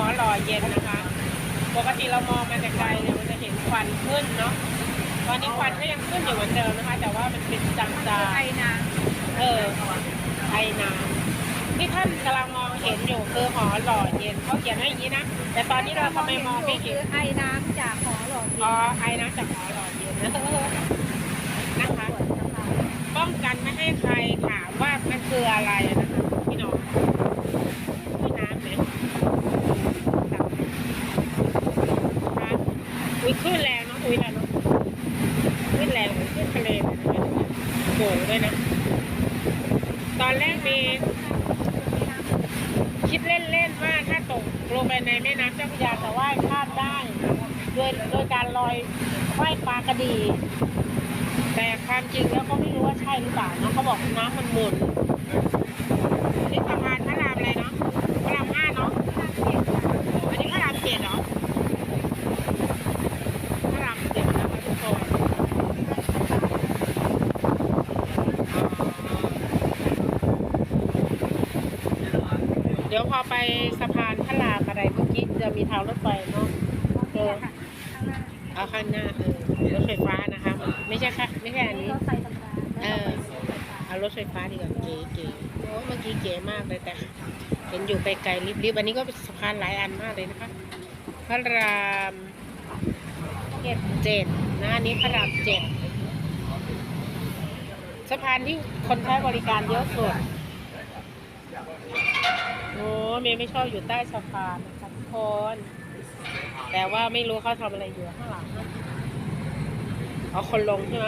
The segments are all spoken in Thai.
หอหล่อเย็นนะคะ ปกติเรามองมาแต่ไกลเนี่ยมันจะเห็นควันขึ้นเนาะ ตอนนี้ควันก็ยังขึ้นอยู่เหมือนเดิมนะคะ แต่ว่ามันเป็นจางๆไอ้นะเออไอน้ำที่ท่านกำลังมองเห็นอยู่คือหอหล่อเย็นเขาเขียนไว้อย่างนี้นะ แต่ตอนนี้เราทำไมมองไม่เห็นคือไอ้น้ำจากหอหลอดอ๋อไอน้ำจากหอหล่อเย็นนะนะคะ ป้องกันไม่ให้ใครถามว่ามันคืออะไรนะคะพี่น้องพี่น้ำไหมค่ะอุ้ย ขึ้นแรงเนาะอุ้ยแรงเนาะขึ้นแรงเหมือนขึ้นทะเลเลยนะคะโหด้วยนะ ตอนแรกมีคิดเล่นๆว่าถ้าตกลงไปในแม่น้ำเจ้าพระยาจะว่ายข้ามได้โดยโดยการลอยว่ายปลากระดี แต่ความจริงแล้วก็ไม่รู้ว่าใช่หรือเปล่าเนาะเขาบอกน้ำมันหมุนสะพานพระรามอะไรเนาะพระรามห้าเนาะอันนี้พระรามเจ็ดเนาะพระรามเจ็ดนะคะทุกคน เดี๋ยวพอไปสะพานพระรามอะไรเมื่อกี้จะมีทางรถไฟเนาะเออเอาข้างหน้าเออรถไฟฟ้านะคะไม่ใช่ค่ะไม่ใช่อันนี้เออเอารถไฟฟ้าดีกว่าเก๋เก๋โอ้เมื่อกี้เก๋มากเลยแต่เห็นอยู่ไปไกลริบๆอันนี้ก็สะพานหลายอันมากเลยนะคะพระรามเจ็ดเจ็ดนะอันนี้พระรามเจ็ดสะพานที่คนใช้บริการเยอะสุด เมย์ไม่ชอบอยู่ใต้สะพานนะคะทุกคน แต่ว่าไม่รู้เขาทำอะไรอยู่ข้างหลังนะเอาคนลงใช่ไหม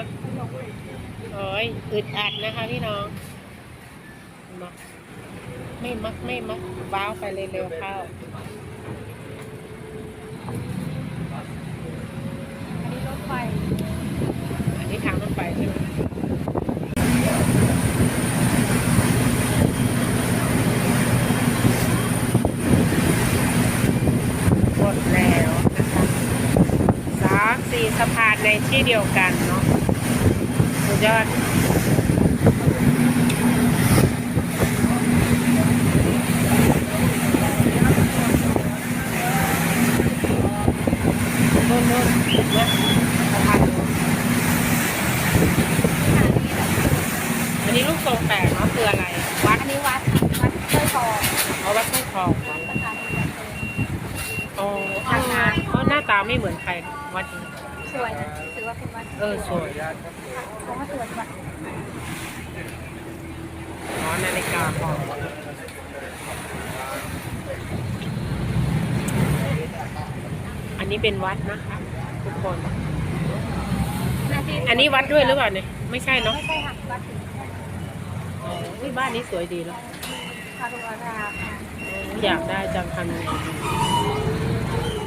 โอ้ยอึดอัดนะคะพี่น้องมาไม่มักไม่มักว้าวไปเร็วๆเข้า อันนี้รถไฟ อันนี้ทางรถไฟใช่ไหมหมดแล้วนะคะ สามสี่สะพานในที่เดียวกันเนาะสุดยอดนู่นนู่นนะสะพานนู้นอันนี้ลูกทรงแปลกเนาะคืออะไร วัดอันนี้วัดวัดเต้ยทองเอาวัดไม่ทองสถานที่แบบเดิมอ๋ออ๋อหน้าตาไม่เหมือนใครวัดนี้ สวยนะถือว่าเป็นวัดเออสวยเพราะว่าสวยแบบอ๋อนาฬิกาทองอันนี้เป็นวัดนะคะทุกคนหน้าที่อันนี้วัดด้วยหรือเปล่าเนี่ยไม่ใช่เนาะไม่ใช่ค่ะวัดถึงอ๋ออุ๊ยบ้านนี้สวยดีเนาะคารุอาราค่ะอยากได้จังทำยังไงดี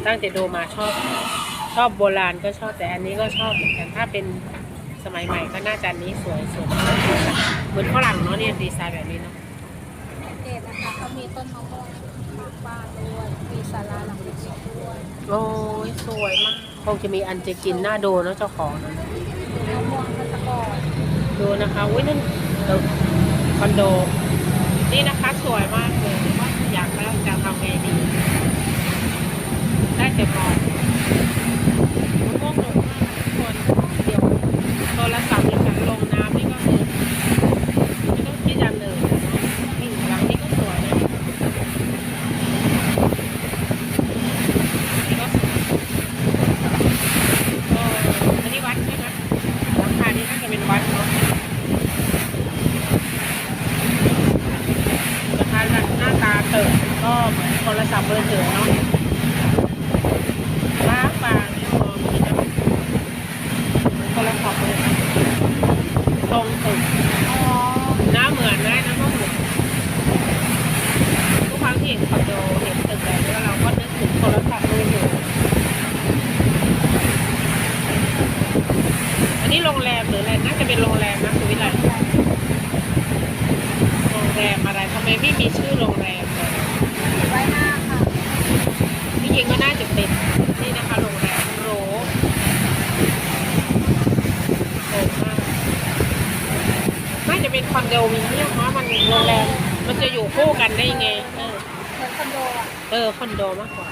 ตั้งแต่ดูมาชอบ ชอบโบราณก็ชอบแต่อันนี้ก็ชอบเหมือนกันถ้าเป็นสมัยใหม่ก็น่าจะอันนี้สวยสวยเหมือนฝรั่งเนาะเนี่ยดีไซน์แบบนี้เนาะเกตนะคะเขามีต้นมะม่วงบ้านด้วยมีศาลาหลังเล็กๆด้วยโอ้ยสวยมากคงจะมีอันจะกินหน่าดูเนาะเจ้าของนะมะม่วงพัสกรดูนะคะอุ้ยนั่นคอนโด นี่นะคะสวยมากเลยว่าอยากแล้วจะทำไงดีได้แต่มองมะม่วงหลงมากทุกคนเดี๋ยวโทรศัพท์ดิฉันลงน้ำนี่ก็คือไม่ต้องคิดอย่างเลยนะนี่หลังนี้ก็สวยนะนี่ก็สวยเอออันนี้วัดใช่ไหมหลังคานี้น่าจะเป็นวัดเนาะ นะคะหน้าตาเติบก็เหมือน โทรศัพท์มือร์ถือเนาะบ้างบางนี่มองดีนะโทรศัพท์มือถือตรงตึกหน้าเหมือนนะนะก็เหมือนทุกครั้งที่เห็นคอนโดเห็นตึกแบบนี้เราก็นึกถึงโทรศัพท์มือถืออันนี้โรงแรมหรืออะไรน่าจะเป็นโรงแรมนะคุณวิไลโรงแรมอะไรทำไมไม่มีชื่อโรงแรมเลย ไว้หน้าค่ะ ที่จริงก็น่าจะเป็นนี่นะคะโรงแรมโรโรมากน่าจะเป็นค อนโดมิเนียมเพราะมันโรงแรมมันจะอยู่คู่กันได้ไง เออเหมือนคอนโดอะเอออคอนโดมากกว่า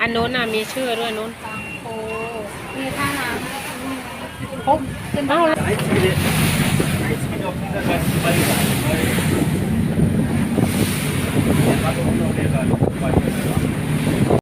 อันนู้นน่ะมีชื่อด้วยนู้นบางโพมีท่าน้ำปุ๊บขึ้นมาเอ้า